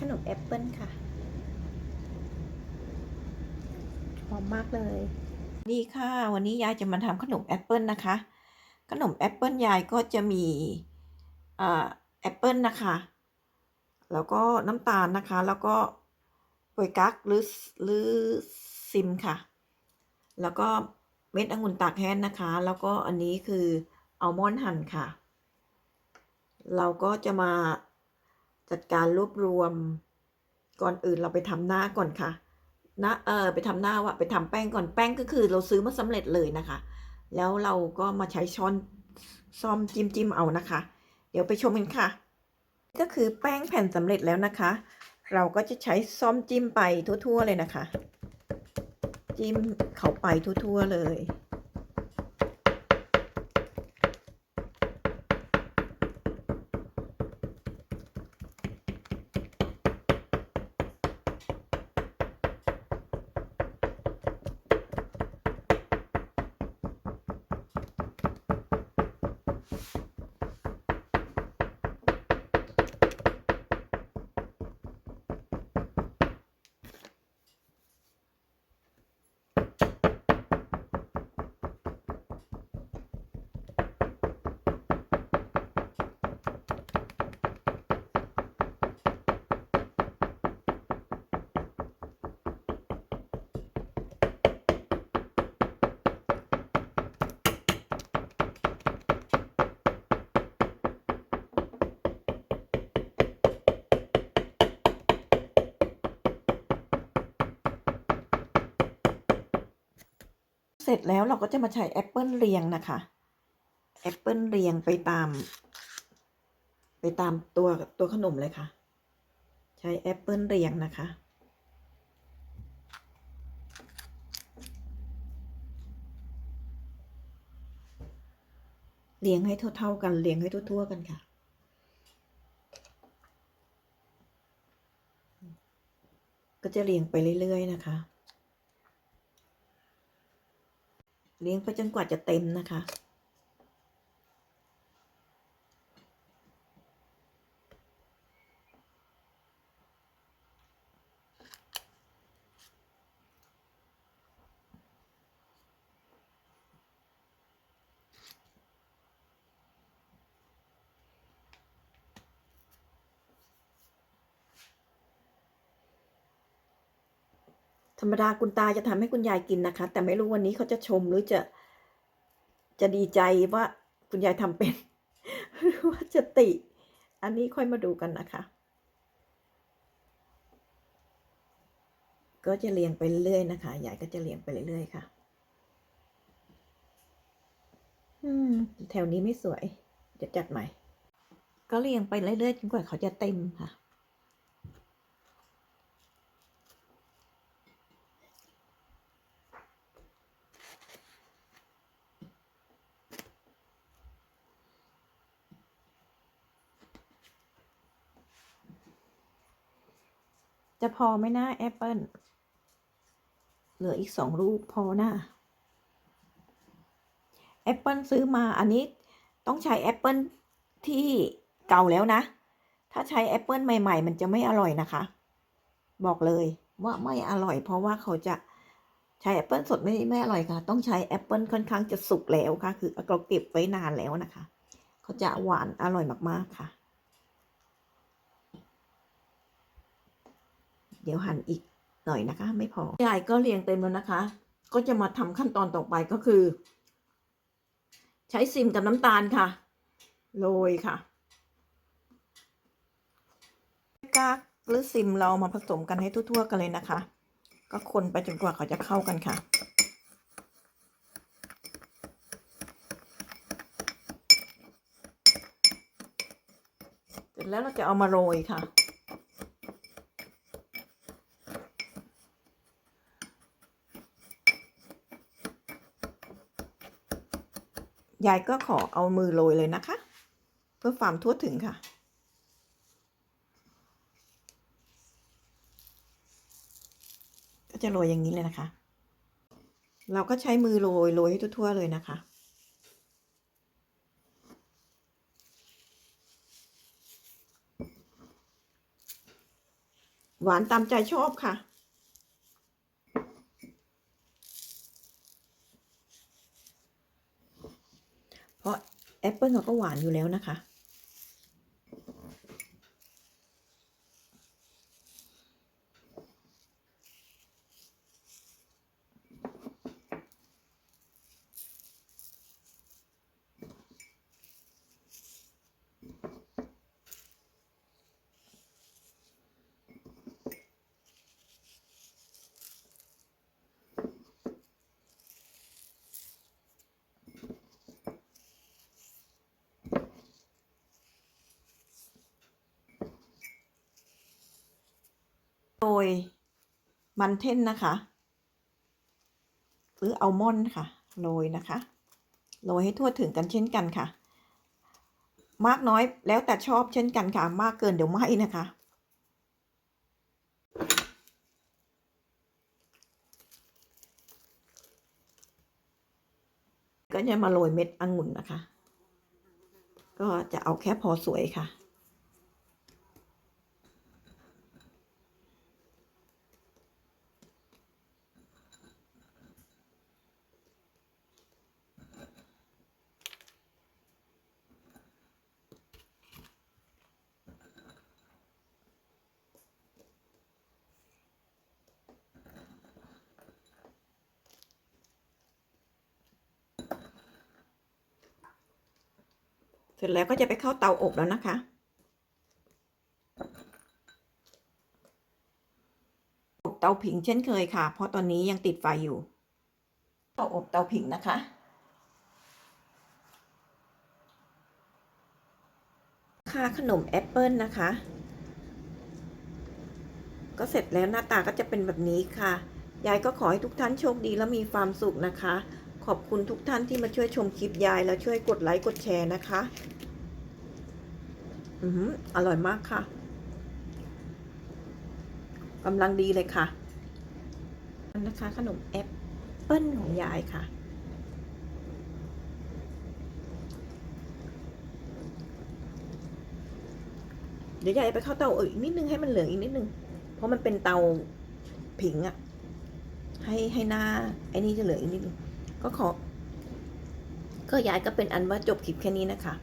ขนมแอปเปิลค่ะ หอมมากเลย นี่ค่ะ วันนี้ยายจะมาทำขนมแอปเปิลนะคะ ขนมแอปเปิลยายก็จะมีแอปเปิลนะคะ แล้วก็น้ำตาลนะคะ แล้วก็โปยกักหรือหรือซิมค่ะ แล้วก็เม็ดองุ่นตากแห้งนะคะ แล้วก็อันนี้คืออัลมอนด์หั่นค่ะ เราก็จะมา จัดการรวบรวม ก่อนอื่นเราไปทำหน้าก่อนค่ะหน้าเออไปทำหน้าว่าไปทำแป้งก่อนแป้งก็คือเราซื้อมาสำเร็จเลยนะคะ แล้วเราก็มาใช้ช้อนซ่อมจิ้มจิ้มเอานะคะ เดี๋ยวไปชมกันค่ะ ก็คือแป้งแผ่นสำเร็จแล้วนะคะ เราก็จะใช้ซ่อมจิ้มไปทั่ว ๆ เลยนะคะ จิ้มเข้าไปทั่ว ๆ เลย เสร็จแล้วเราก็จะมาใช้แอปเปิลเรียงนะคะแอปเปิลเรียงไปตาม ไปตามตัวตัวขนมเลยค่ะ ใช้แอปเปิลเรียงนะคะเรียงให้เท่าๆกันเรียงให้ทั่วๆกันค่ะ ก็จะเรียงไปเรื่อยๆนะคะ เลี้ยงไปจนกว่าจะเต็มนะคะ ธรรมดาคุณตาจะทำให้คุณยายกินนะคะ แต่ไม่รู้วันนี้เขาจะชมหรือจะ จะดีใจว่าคุณยายทำเป็น หรือว่าจะติ อันนี้ค่อยมาดูกันนะคะ ก็จะเรียงไปเรื่อยๆนะคะยายก็จะเรียงไปเรื่อยๆค่ะ อืม แถวนี้ไม่สวย จะจัดใหม่ ก็เรียงไปเรื่อยๆจนกว่าเขาจะเต็มค่ะ จะพอไหมนะแอปเปิลเหลืออีกสองลูกพอนะแอปเปิลซื้อมาอันนี้ต้องใช้แอปเปิลที่เก่าแล้วนะ ถ้าใช้แอปเปิลใหม่ ๆ มันจะไม่อร่อยนะคะ บอกเลยว่าไม่อร่อย เพราะว่าเขาจะใช้แอปเปิลสดไม่ไม่อร่อยค่ะ ต้องใช้แอปเปิลค่อนข้างจะสุกแล้วค่ะ คือเราเก็บไว้นานแล้วนะคะ เขาจะหวานอร่อยมากๆค่ะ เดี๋ยวหั่นอีกหน่อยนะคะ ไม่พอยายก็เรียงเต็มแล้วนะคะ ก็จะมาทำขั้นตอนต่อไปก็คือ ใช้ซิมกับน้ำตาลค่ะ โรยค่ะกากหรือซิมเรามาผสมกันให้ทั่วๆกันเลยนะคะ ก็คนไปจนกว่าเขาจะเข้ากันค่ะเสร็จแล้วเราจะเอามาโรยค่ะ ยายก็ขอเอามือโรยเลยนะคะ เพื่อความทั่วถึงค่ะ ก็จะโรยอย่างนี้เลยนะคะ เราก็ใช้มือโรยโรยให้ทั่วๆเลยนะคะหวานตามใจชอบค่ะ เพราะ แอปเปิลเขาก็หวานอยู่แล้วนะคะ ยมันเท่นนะคะ หรืออัลมอนด์ค่ะโรยนะคะโรยให้ทั่วถึงกันเช่นกันค่ะ มากน้อยแล้วแต่ชอบเช่นกันค่ะ มากเกินเดี๋ยวไหมนะคะ ก็จะมาโรยเม็ดองุ่นนะคะ ก็จะเอาแค่พอสวยค่ะ เสร็จแล้วก็จะไปเข้าเตาอบแล้วนะคะ อบเตาผิงเช่นเคยค่ะ เพราะตอนนี้ยังติดไฟอยู่เตาอบเตาผิงนะคะค่าขนมแอปเปิลนะคะ ก็เสร็จแล้วหน้าตาก็จะเป็นแบบนี้ค่ะ ยายก็ขอให้ทุกท่านโชคดีและมีความสุขนะคะ ขอบคุณทุกท่านที่มาช่วยชมคลิปยายแล้วช่วยกดไลค์กดแชร์นะคะ อืออร่อยมากค่ะกำลังดีเลยค่ะนนะคะ ขนมแอปเปิ้ลของยายค่ะ เดี๋ยวยายไปเข้าเตาอบอีกนิดนึงให้มันเหลืองอีกนิดนึง เพราะมันเป็นเตาผิงอะให้ให้หน้าไอ้นี่จะเหลืองอีกนิดนึง ก็ขอ ก็ยายก็เป็นอันว่าจบคลิปแค่นี้นะคะ